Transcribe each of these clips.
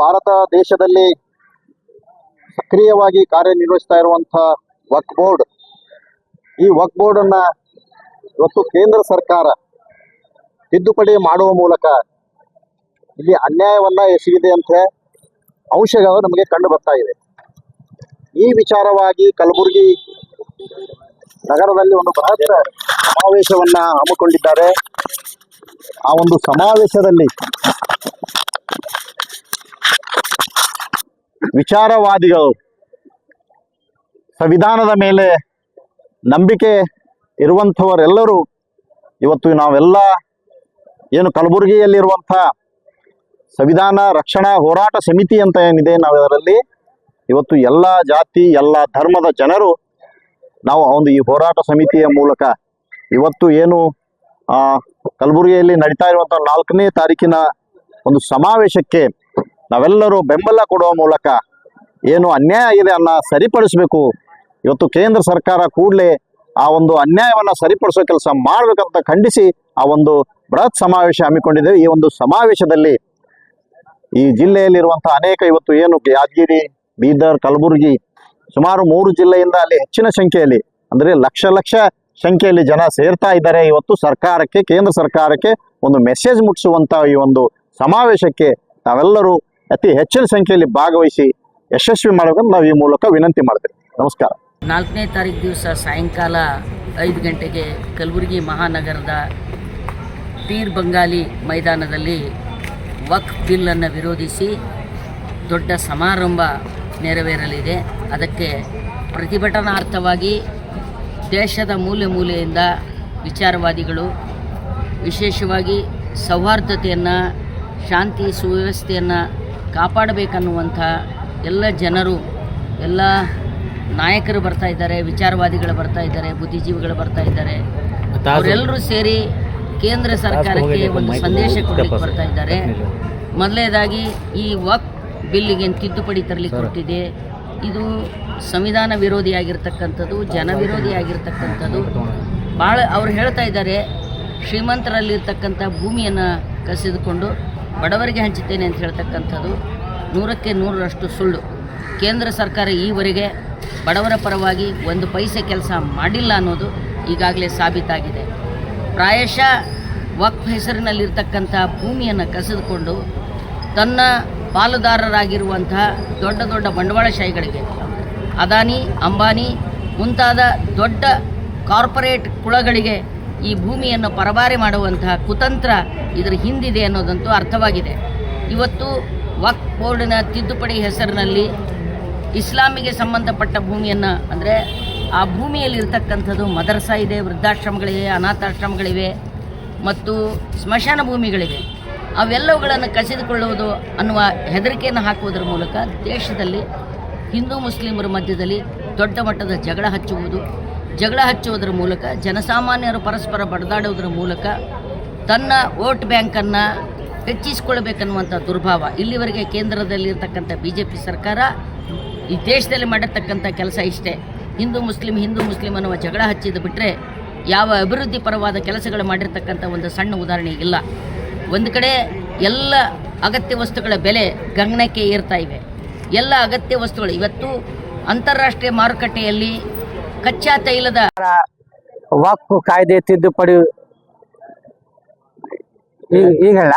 ಭಾರತ ದೇಶದಲ್ಲಿ ಸಕ್ರಿಯವಾಗಿ ಕಾರ್ಯನಿರ್ವಹಿಸ್ತಾ ಇರುವಂತಹ ವಕ್ ಬೋರ್ಡ್. ಈ ವಕ್ ಬೋರ್ಡ್ ಅನ್ನ ಇವತ್ತು ಕೇಂದ್ರ ಸರ್ಕಾರ ತಿದ್ದುಪಡಿ ಮಾಡುವ ಮೂಲಕ ಇಲ್ಲಿ ಅನ್ಯಾಯವನ್ನ ಎಸಗಿದೆ ಅಂತ ಅಂಶಗಳು ನಮಗೆ ಕಂಡು ಬರ್ತಾ ಇದೆ. ಈ ವಿಚಾರವಾಗಿ ಕಲಬುರಗಿ ನಗರದಲ್ಲಿ ಒಂದು ಬೃಹತ್ ಸಮಾವೇಶವನ್ನ ಹಮ್ಮಿಕೊಂಡಿದ್ದಾರೆ. ಆ ಒಂದು ಸಮಾವೇಶದಲ್ಲಿ ವಿಚಾರವಾದಿಗಳು. ಸಂವಿಧಾನದ ಮೇಲೆ ನಂಬಿಕೆ ಇರುವಂಥವರೆಲ್ಲರೂ ಇವತ್ತು ನಾವೆಲ್ಲ ಏನು ಕಲಬುರಗಿಯಲ್ಲಿರುವಂಥ ಸಂವಿಧಾನ ರಕ್ಷಣಾ ಹೋರಾಟ ಸಮಿತಿ ಅಂತ ಏನಿದೆ ನಾವು ಅದರಲ್ಲಿ ಇವತ್ತು ಎಲ್ಲ ಜಾತಿ, ಎಲ್ಲ ಧರ್ಮದ ಜನರು ನಾವು ಒಂದು ಈ ಹೋರಾಟ ಸಮಿತಿಯ ಮೂಲಕ ಇವತ್ತು ಏನು ಕಲಬುರಗಿಯಲ್ಲಿ ನಡೀತಾ ಇರುವಂಥ ನಾಲ್ಕನೇ ತಾರೀಕಿನ ಒಂದು ಸಮಾವೇಶಕ್ಕೆ ನಾವೆಲ್ಲರೂ ಬೆಂಬಲ ಕೊಡುವ ಮೂಲಕ ಏನು ಅನ್ಯಾಯ ಇದೆ ಅನ್ನ ಸರಿಪಡಿಸಬೇಕು. ಇವತ್ತು ಕೇಂದ್ರ ಸರ್ಕಾರ ಕೂಡಲೇ ಆ ಒಂದು ಅನ್ಯಾಯವನ್ನ ಸರಿಪಡಿಸೋ ಕೆಲಸ ಮಾಡಬೇಕಂತ ಖಂಡಿಸಿ ಆ ಒಂದು ಬೃಹತ್ ಸಮಾವೇಶ ಹಮ್ಮಿಕೊಂಡಿದ್ದೇವೆ ಈ ಒಂದು ಸಮಾವೇಶದಲ್ಲಿ ಈ ಜಿಲ್ಲೆಯಲ್ಲಿರುವಂತಹ ಅನೇಕ ಇವತ್ತು ಏನು ಯಾದಗಿರಿ, ಬೀದರ್, ಕಲಬುರಗಿ ಸುಮಾರು ಮೂರು ಜಿಲ್ಲೆಯಿಂದ ಅಲ್ಲಿ ಹೆಚ್ಚಿನ ಸಂಖ್ಯೆಯಲ್ಲಿ ಅಂದ್ರೆ ಲಕ್ಷ ಲಕ್ಷ ಸಂಖ್ಯೆಯಲ್ಲಿ ಜನ ಸೇರ್ತಾ ಇದ್ದಾರೆ. ಇವತ್ತು ಸರ್ಕಾರಕ್ಕೆ, ಕೇಂದ್ರ ಸರ್ಕಾರಕ್ಕೆ ಒಂದು ಮೆಸೇಜ್ ಮುಟ್ಟಿಸುವಂತ ಈ ಒಂದು ಸಮಾವೇಶಕ್ಕೆ ನಾವೆಲ್ಲರೂ ಅತಿ ಹೆಚ್ಚಿನ ಸಂಖ್ಯೆಯಲ್ಲಿ ಭಾಗವಹಿಸಿ ಯಶಸ್ವಿ ಮಾಡೋದನ್ನು ನಾವು ಈ ಮೂಲಕ ವಿನಂತಿ ಮಾಡ್ತೇವೆ. ನಮಸ್ಕಾರ. ನಾಲ್ಕನೇ ತಾರೀಕು ದಿವಸ ಸಾಯಂಕಾಲ ಐದು ಗಂಟೆಗೆ ಕಲಬುರಗಿ ಮಹಾನಗರದ ಪೀರ್ ಬಂಗಾಲಿ ಮೈದಾನದಲ್ಲಿ ವಕ್ ಬಿಲ್ಲನ್ನು ವಿರೋಧಿಸಿ ದೊಡ್ಡ ಸಮಾರಂಭ ನೆರವೇರಲಿದೆ. ಅದಕ್ಕೆ ಪ್ರತಿಭಟನಾರ್ಥವಾಗಿ ದೇಶದ ಮೂಲೆ ಮೂಲೆಯಿಂದ ವಿಚಾರವಾದಿಗಳು, ವಿಶೇಷವಾಗಿ ಸೌಹಾರ್ದತೆಯನ್ನು, ಶಾಂತಿ ಸುವ್ಯವಸ್ಥೆಯನ್ನು ಕಾಪಾಡಬೇಕನ್ನುವಂಥ ಎಲ್ಲ ಜನರು ಎಲ್ಲ ನಾಯಕರು ಬರ್ತಾ ಇದ್ದಾರೆ ವಿಚಾರವಾದಿಗಳು ಬರ್ತಾ ಇದ್ದಾರೆ ಬುದ್ಧಿಜೀವಿಗಳು ಬರ್ತಾ ಇದ್ದಾರೆ. ಅವರೆಲ್ಲರೂ ಸೇರಿ ಕೇಂದ್ರ ಸರ್ಕಾರಕ್ಕೆ ಒಂದು ಸಂದೇಶ ಕೊಡಲಿಕ್ಕೆ ಬರ್ತಾ ಇದ್ದಾರೆ. ಮೊದಲನೇದಾಗಿ ಈ ವಕ್ ಬಿಲ್ಲಿಗೆ ತಿದ್ದುಪಡಿ ತರಲಿಕ್ಕೆ ಕೊಟ್ಟಿದೆ ಇದು ಸಂವಿಧಾನ ವಿರೋಧಿಯಾಗಿರ್ತಕ್ಕಂಥದ್ದು ಜನ ವಿರೋಧಿಯಾಗಿರ್ತಕ್ಕಂಥದ್ದು ಭಾಳ ಅವ್ರು ಹೇಳ್ತಾ ಇದ್ದಾರೆ ಶ್ರೀಮಂತರಲ್ಲಿರ್ತಕ್ಕಂಥ ಭೂಮಿಯನ್ನು ಕಸಿದುಕೊಂಡು ಬಡವರಿಗೆ ಹಂಚುತ್ತೇನೆ ಅಂತ ಹೇಳ್ತಕ್ಕಂಥದ್ದು ನೂರಕ್ಕೆ ನೂರರಷ್ಟು ಸುಳ್ಳು. ಕೇಂದ್ರ ಸರ್ಕಾರ ಈವರೆಗೆ ಬಡವರ ಪರವಾಗಿ ಒಂದು ಪೈಸೆ ಕೆಲಸ ಮಾಡಿಲ್ಲ ಅನ್ನೋದು ಈಗಾಗಲೇ ಸಾಬೀತಾಗಿದೆ. ಪ್ರಾಯಶಃ ವಕ್ಫ್ ಹೆಸರಿನಲ್ಲಿರ್ತಕ್ಕಂಥ ಭೂಮಿಯನ್ನು ಕಸಿದುಕೊಂಡು ತನ್ನ ಪಾಲುದಾರರಾಗಿರುವಂತಹ ದೊಡ್ಡ ದೊಡ್ಡ ಬಂಡವಾಳಶಾಹಿಗಳಿಗೆ ಅದಾನಿ, ಅಂಬಾನಿ ಮುಂತಾದ ದೊಡ್ಡ ಕಾರ್ಪೊರೇಟ್ ಕುಳಗಳಿಗೆ ಈ ಭೂಮಿಯನ್ನು ಪರಬಾರಿ ಮಾಡುವಂತಹ ಕುತಂತ್ರ ಇದರ ಹಿಂದಿದೆ ಅನ್ನೋದಂತೂ ಅರ್ಥವಾಗಿದೆ. ಇವತ್ತು ವಕ್ ಬೋರ್ಡಿನ ತಿದ್ದುಪಡಿ ಹೆಸರಿನಲ್ಲಿ ಇಸ್ಲಾಮಿಗೆ ಸಂಬಂಧಪಟ್ಟ ಭೂಮಿಯನ್ನು ಅಂದರೆ ಆ ಭೂಮಿಯಲ್ಲಿ ಇರ್ತಕ್ಕಂಥದ್ದು ಮದರಸಾ ಇದೆ, ವೃದ್ಧಾಶ್ರಮಗಳಿವೆ, ಅನಾಥಾಶ್ರಮಗಳಿವೆ ಮತ್ತು ಸ್ಮಶಾನ ಭೂಮಿಗಳಿವೆ. ಅವೆಲ್ಲವುಗಳನ್ನು ಕಸಿದುಕೊಳ್ಳುವುದು ಅನ್ನುವ ಹೆದರಿಕೆಯನ್ನು ಹಾಕುವುದರ ಮೂಲಕ ದೇಶದಲ್ಲಿ ಹಿಂದೂ ಮುಸ್ಲಿಮರ ಮಧ್ಯದಲ್ಲಿ ದೊಡ್ಡ ಮಟ್ಟದ ಜಗಳ ಹಚ್ಚುವುದು. ಜಗಳ ಹಚ್ಚುವುದರ ಮೂಲಕ ಜನಸಾಮಾನ್ಯರು ಪರಸ್ಪರ ಬಡದಾಡುವುದರ ಮೂಲಕ ತನ್ನ ವೋಟ್ ಬ್ಯಾಂಕನ್ನು ಹೆಚ್ಚಿಸಿಕೊಳ್ಬೇಕನ್ನುವಂಥ ದುರ್ಭಾವ. ಇಲ್ಲಿವರೆಗೆ ಕೇಂದ್ರದಲ್ಲಿರ್ತಕ್ಕಂಥ ಬಿ ಜೆ ಪಿ ಸರ್ಕಾರ ಈ ದೇಶದಲ್ಲಿ ಮಾಡಿರ್ತಕ್ಕಂಥ ಕೆಲಸ ಇಷ್ಟೇ. ಹಿಂದೂ ಮುಸ್ಲಿಂ ಹಿಂದೂ ಮುಸ್ಲಿಂ ಅನ್ನುವ ಜಗಳ ಹಚ್ಚಿದ ಬಿಟ್ಟರೆ ಯಾವ ಅಭಿವೃದ್ಧಿ ಪರವಾದ ಕೆಲಸಗಳು ಮಾಡಿರ್ತಕ್ಕಂಥ ಒಂದು ಸಣ್ಣ ಉದಾಹರಣೆ ಇಲ್ಲ. ಒಂದು ಕಡೆ ಎಲ್ಲ ಅಗತ್ಯ ವಸ್ತುಗಳ ಬೆಲೆ ಗಗನಕ್ಕೆ ಏರ್ತಾ ಇವೆ. ಎಲ್ಲ ಅಗತ್ಯ ವಸ್ತುಗಳು ಇವತ್ತು ಅಂತಾರಾಷ್ಟ್ರೀಯ ಮಾರುಕಟ್ಟೆಯಲ್ಲಿ ಕಚ್ಚಾ ತೈಲದ ವಾಕ್ ಕಾಯ್ದೆ ತಿದ್ದುಪಡಿ. ಈಗಲ್ಲ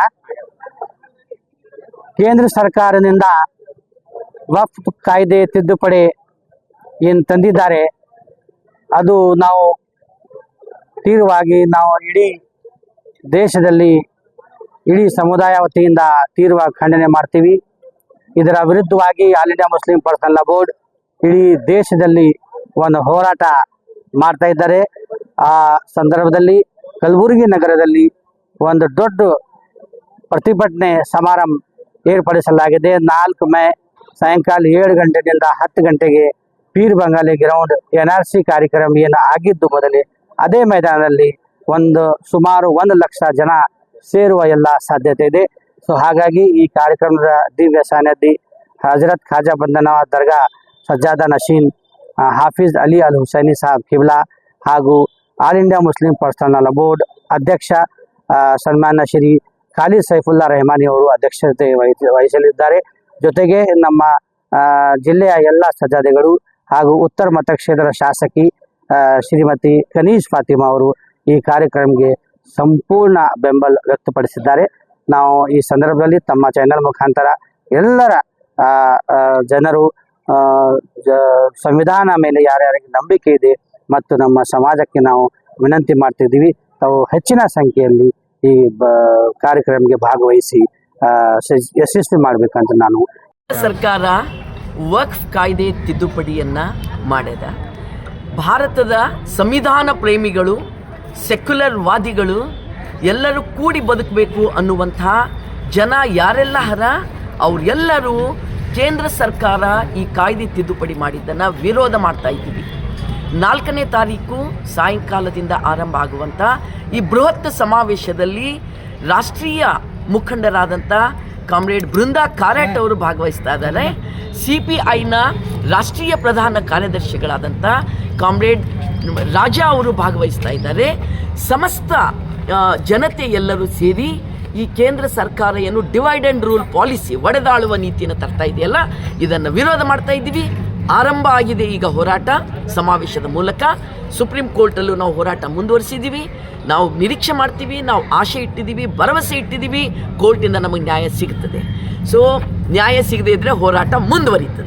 ಕೇಂದ್ರ ಸರ್ಕಾರದಿಂದ ವಫ್ ಕಾಯ್ದೆ ತಿದ್ದುಪಡಿ ಏನು ತಂದಿದ್ದಾರೆ, ಅದು ನಾವು ತೀವ್ರವಾಗಿ ನಾವು ಇಡೀ ದೇಶದಲ್ಲಿ, ಇಡೀ ಸಮುದಾಯ ವತಿಯಿಂದ ತೀವ್ರವಾಗಿ ಖಂಡನೆ ಮಾಡ್ತೀವಿ. ಇದರ ವಿರುದ್ಧವಾಗಿ all India Muslim personal board ಇಡೀ ದೇಶದಲ್ಲಿ ಒಂದು ಹೋರಾಟ ಮಾಡ್ತಾ ಇದ್ದಾರೆ. ಆ ಸಂದರ್ಭದಲ್ಲಿ ಕಲಬುರಗಿ ನಗರದಲ್ಲಿ ಒಂದು ದೊಡ್ಡ ಪ್ರತಿಭಟನೆ ಸಮಾರಂಭ ಏರ್ಪಡಿಸಲಾಗಿದೆ. ನಾಲ್ಕು ಮೇ ಸಾಯಂಕಾಲ ಏಳು ಗಂಟೆಯಿಂದ ಹತ್ತು ಗಂಟೆಗೆ Pir Bangali ground N R C ಕಾರ್ಯಕ್ರಮ ಏನು ಆಗಿದ್ದು ಮೊದಲೇ ಅದೇ ಮೈದಾನದಲ್ಲಿ ಒಂದು ಸುಮಾರು ಒಂದು ಲಕ್ಷ ಜನ ಸೇರುವ ಎಲ್ಲ ಸಾಧ್ಯತೆ ಇದೆ. ಸೊ ಹಾಗಾಗಿ ಈ ಕಾರ್ಯಕ್ರಮದ ದಿವ್ಯ ಸಾನ್ನಿಧಿ ಹಜರತ್ ಖಾಜಾ ಬಂಧನ ದರ್ಗಾ ಸಜ್ಜಾದ ನಶೀನ್ ಹಾಫೀಜ್ ಅಲಿ ಅಲ್ ಹುಸೈನಿ ಸಾಹಬ್ ಕಿಬ್ಲಾ ಹಾಗೂ all India Muslim personal board ಅಧ್ಯಕ್ಷ ಸನ್ಮಾನ್ಯ ಶ್ರೀ ಖಾಲಿದ್ ಸೈಫುಲ್ಲಾ ರೆಹಮಾನಿ ಅವರು ಅಧ್ಯಕ್ಷತೆ ವಹಿಸ, ವಹಿಸಲಿದ್ದಾರೆ. ಜೊತೆಗೆ ನಮ್ಮ ಜಿಲ್ಲೆಯ ಎಲ್ಲ ಸಜ್ಜಾದೆಗಳು ಹಾಗೂ ಉತ್ತರ ಮತಕ್ಷೇತ್ರದ ಶಾಸಕಿ ಶ್ರೀಮತಿ ಕನೀಶ್ ಫಾತಿಮಾ ಅವರು ಈ ಕಾರ್ಯಕ್ರಮಕ್ಕೆ ಸಂಪೂರ್ಣ ಬೆಂಬಲ ವ್ಯಕ್ತಪಡಿಸಿದ್ದಾರೆ. ನಾವು ಈ ಸಂದರ್ಭದಲ್ಲಿ ತಮ್ಮ ಚಾನೆಲ್ ಮುಖಾಂತರ ಎಲ್ಲರ ಜನರು ಸಂವಿಧಾನ ಮೇಲೆ ಯಾರ್ಯಾರಿಗೆ ನಂಬಿಕೆ ಇದೆ ಮತ್ತು ನಮ್ಮ ಸಮಾಜಕ್ಕೆ ನಾವು ವಿನಂತಿ ಮಾಡ್ತಿದ್ದೀವಿ, ತಾವು ಹೆಚ್ಚಿನ ಸಂಖ್ಯೆಯಲ್ಲಿ ಈ ಕಾರ್ಯಕ್ರಮಕ್ಕೆ ಭಾಗವಹಿಸಿ ಯಶಸ್ವಿ ಮಾಡಬೇಕಂತ ನಾನು ಸರ್ಕಾರ ವಕ್ಫ್ ಕಾಯ್ದೆ ತಿದ್ದುಪಡಿಯನ್ನ ಮಾಡಿದ ಭಾರತದ ಸಂವಿಧಾನ ಪ್ರೇಮಿಗಳು, ಸೆಕ್ಯುಲರ್ ವಾದಿಗಳು ಎಲ್ಲರೂ ಕೂಡಿ ಬದುಕಬೇಕು ಅನ್ನುವಂತಹ ಜನ ಯಾರೆಲ್ಲ ಹರ ಅವರೆಲ್ಲರೂ ಕೇಂದ್ರ ಸರ್ಕಾರ ಈ ಕಾಯ್ದೆ ತಿದ್ದುಪಡಿ ಮಾಡಿದ್ದನ್ನು ವಿರೋಧ ಮಾಡ್ತಾ ಇದ್ದೀವಿ. ನಾಲ್ಕನೇ ತಾರೀಕು ಸಾಯಂಕಾಲದಿಂದ ಆರಂಭ ಆಗುವಂಥ ಈ ಬೃಹತ್ ಸಮಾವೇಶದಲ್ಲಿ ರಾಷ್ಟ್ರೀಯ ಮುಖಂಡರಾದಂಥ ಕಾಮ್ರೇಡ್ ಬೃಂದಾ ಕಾರಟ್ ಅವರು ಭಾಗವಹಿಸ್ತಾ ಇದ್ದಾರೆ. ಸಿ ಪಿ ಐನ ರಾಷ್ಟ್ರೀಯ ಪ್ರಧಾನ ಕಾರ್ಯದರ್ಶಿಗಳಾದಂಥ ಕಾಮ್ರೇಡ್ ರಾಜಾ ಅವರು ಭಾಗವಹಿಸ್ತಾ ಇದ್ದಾರೆ. ಸಮಸ್ತ ಜನತೆ ಎಲ್ಲರೂ ಸೇರಿ ಈ ಕೇಂದ್ರ ಸರ್ಕಾರ ಏನು ಡಿವೈಡ್ ಅಂಡ್ ರೂಲ್ ಪಾಲಿಸಿ ಒಡೆದಾಳುವ ನೀತಿಯನ್ನು ತರ್ತಾ ಇದೆಯಲ್ಲ, ಇದನ್ನು ವಿರೋಧ ಮಾಡ್ತಾ ಇದ್ದೀವಿ. ಆರಂಭ ಆಗಿದೆ ಈಗ ಹೋರಾಟ ಸಮಾವೇಶದ ಮೂಲಕ. ಸುಪ್ರೀಂ ಕೋರ್ಟಲ್ಲೂ ನಾವು ಹೋರಾಟ ಮುಂದುವರಿಸಿದ್ದೀವಿ. ನಾವು ನಿರೀಕ್ಷೆ ಮಾಡ್ತೀವಿ, ನಾವು ಆಶೆ ಇಟ್ಟಿದ್ದೀವಿ, ಭರವಸೆ ಇಟ್ಟಿದ್ದೀವಿ. ಕೋರ್ಟಿಂದ ನಮಗೆ ನ್ಯಾಯ ಸಿಗುತ್ತದೆ. ಸೊ ನ್ಯಾಯ ಸಿಗದೇ ಇದ್ದರೆ ಹೋರಾಟ ಮುಂದುವರಿತದೆ